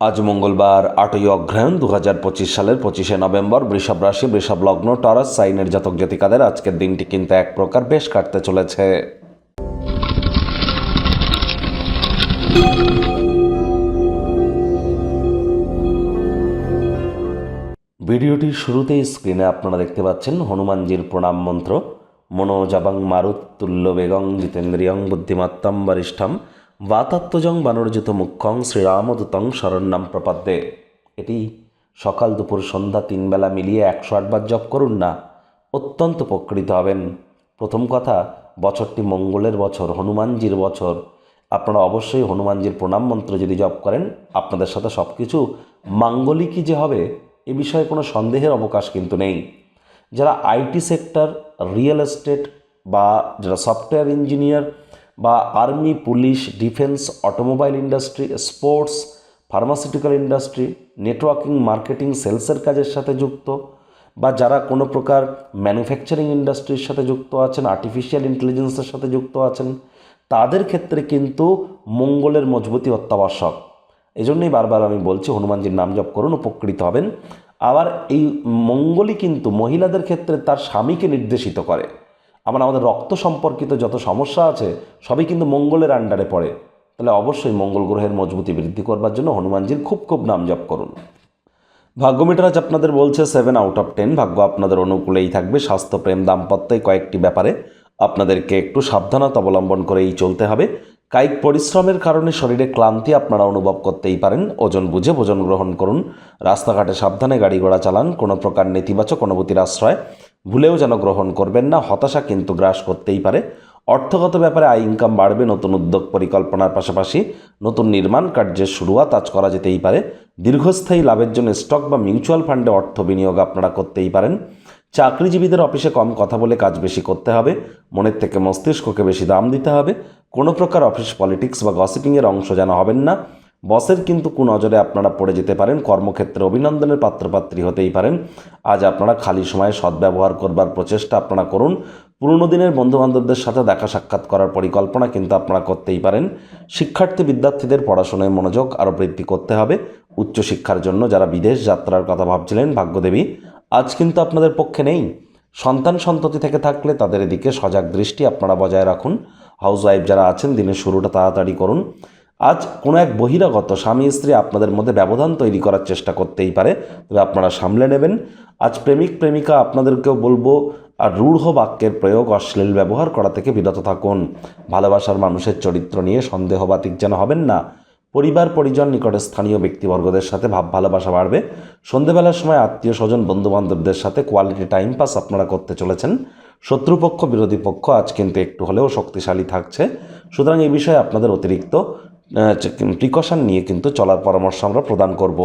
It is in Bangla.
আজ মঙ্গলবার, আটই অগ্রহায়ণ দু হাজার পঁচিশ সালের পঁচিশে নভেম্বর, বৃষভ রাশি, বৃষভ লগ্ন, টরাস, সাইনের জাতক জাতিকাদের আজকের দিনটি কিন্তু এক প্রকার বেশ কাটতে চলেছে। ভিডিওটির শুরুতেই স্ক্রিনে আপনারা দেখতে পাচ্ছেন হনুমানজির প্রণাম মন্ত্র। মনোজাবাং মারুত্তুল্য বেগং জিতেন্দ্রিয়ং বুদ্ধিমত্তম বরিষ্ঠম। বাতাত্মজং বানরজিত মুখ্যং শ্রীরামদূতং শরণ্যাম প্রপাদ্যে এটি সকাল দুপুর সন্ধ্যা তিন বেলা মিলিয়ে একশো আটবার জপ করুন না অত্যন্ত উপকৃত হবেন প্রথম কথা বছরটি মঙ্গলের বছর হনুমানজির বছর আপনারা অবশ্যই হনুমানজির প্রণাম মন্ত্র যদি জপ করেন আপনাদের সাথে সব কিছু মাঙ্গলিকই যে হবে এ বিষয়ে কোনো সন্দেহের অবকাশ কিন্তু নেই যারা আইটি সেক্টর রিয়েল এস্টেট বা যারা সফটওয়্যার ইঞ্জিনিয়ার বা army, police, defence, automobile industry, sports, pharmaceutical industry, networking, marketing, সেলসের কাজের সাথে যুক্ত বা যারা কোনো প্রকার ম্যানুফ্যাকচারিং ইন্ডাস্ট্রির সাথে যুক্ত আছেন, আর্টিফিশিয়াল ইন্টেলিজেন্সের সাথে যুক্ত আছেন, তাদের ক্ষেত্রে কিন্তু মঙ্গলের মজবুতি অত্যাবশ্যক। এই জন্যই বারবার আমি বলছি, হনুমানজির নাম জপ করুন, উপকৃত হবেন। আবার এই মঙ্গলই কিন্তু মহিলাদের ক্ষেত্রে তার স্বামীকে নির্দেশিত করে। আবার আমাদের রক্ত সম্পর্কিত যত সমস্যা আছে, সবই কিন্তু মঙ্গলের আন্ডারে পড়ে। তাহলে অবশ্যই মঙ্গল গ্রহের মজবুতি বৃদ্ধি করবার জন্য হনুমানজির খুব খুব নাম জপ করুন। ভাগ্য মিটার আজ আপনাদের বলছে সেভেন আউট অফ টেন ভাগ্য আপনাদের অনুকূলেই থাকবে। স্বাস্থ্য, প্রেম, দাম্পত্য কয়েকটি ব্যাপারে আপনাদেরকে একটু সাবধানতা অবলম্বন করেই চলতে হবে। কায়িক পরিশ্রমের কারণে শরীরে ক্লান্তি আপনারা অনুভব করতেই পারেন। ওজন বুঝে ভোজন গ্রহণ করুন। রাস্তাঘাটে সাবধানে গাড়ি ঘোড়া চালান। কোনো প্রকার নেতিবাচক অনুভূতির আশ্রয়। ভুলেও যেন গ্রহণ করবেন না, হতাশা কিন্তু গ্রাস করতেই পারে। অর্থগত ব্যাপারে আয় ইনকাম বাড়বে, নতুন উদ্যোগ পরিকল্পনার পাশাপাশি নতুন নির্মাণ কার্যের শুরুয়াত আজ করা যেতেই পারে। দীর্ঘস্থায়ী লাভের জন্য স্টক বা মিউচুয়াল ফান্ডে অর্থ বিনিয়োগ আপনারা করতেই পারেন। চাকরিজীবীদের অফিসে কম কথা বলে কাজ বেশি করতে হবে, মনের থেকে মস্তিষ্ককে বেশি দাম দিতে হবে। কোনো প্রকার অফিস পলিটিক্স বা গসিপিংয়ের অংশ যেন হবেন না। বসের কিন্তু কুনজরে আপনারা পড়ে যেতে পারেন, কর্মক্ষেত্রে অভিনন্দনের পাত্রপাত্রী হতেই পারেন। আজ আপনারা খালি সময়ে সদ্ব্যবহার করবার প্রচেষ্টা আপনারা করুন। পুরনো দিনের বন্ধুবান্ধবদের সাথে দেখা সাক্ষাৎ করার পরিকল্পনা কিন্তু আপনারা করতেই পারেন। শিক্ষার্থী বিদ্যার্থীদের পড়াশোনায় মনোযোগ আরও বৃদ্ধি করতে হবে। উচ্চশিক্ষার জন্য যারা বিদেশ যাত্রার কথা ভাবছিলেন, ভাগ্যদেবী, আজ কিন্তু আপনাদের পক্ষে নেই। সন্তান সন্ততি থেকে থাকলে তাদের এদিকে সজাগ দৃষ্টি আপনারা বজায় রাখুন। হাউস ওয়াইফ যারা আছেন, দিনের শুরুটা তাড়াতাড়ি করুন। আজ কোনো এক বহিরাগত স্বামী স্ত্রী আপনাদের মধ্যে ব্যবধান তৈরি করার চেষ্টা করতেই পারে, তবে আপনারা সামলে নেবেন। আজ প্রেমিক, প্রেমিকা, আপনাদেরকেও বলব, আর রূঢ় বাক্যের প্রয়োগ, অশ্লীল ব্যবহার করা থেকে বিরত থাকুন। ভালোবাসার মানুষের চরিত্র নিয়ে সন্দেহবাতিক যেন হবেন না। পরিবার, পরিজন, নিকটে স্থানীয় ব্যক্তিবর্গদের সাথে ভাব, ভালোবাসা বাড়বে। সন্ধেবেলার সময় আত্মীয়, স্বজন, বন্ধুবান্ধবদের সাথে কোয়ালিটি টাইম পাস আপনারা করতে চলেছেন। শত্রুপক্ষ, বিরোধী পক্ষ আজ কিন্তু একটু হলেও শক্তিশালী থাকছে। সুতরাং এই বিষয়ে আপনাদের অতিরিক্ত প্রিকশন নিয়ে কিন্তু চলার পরামর্শ আমরা প্রদান করব।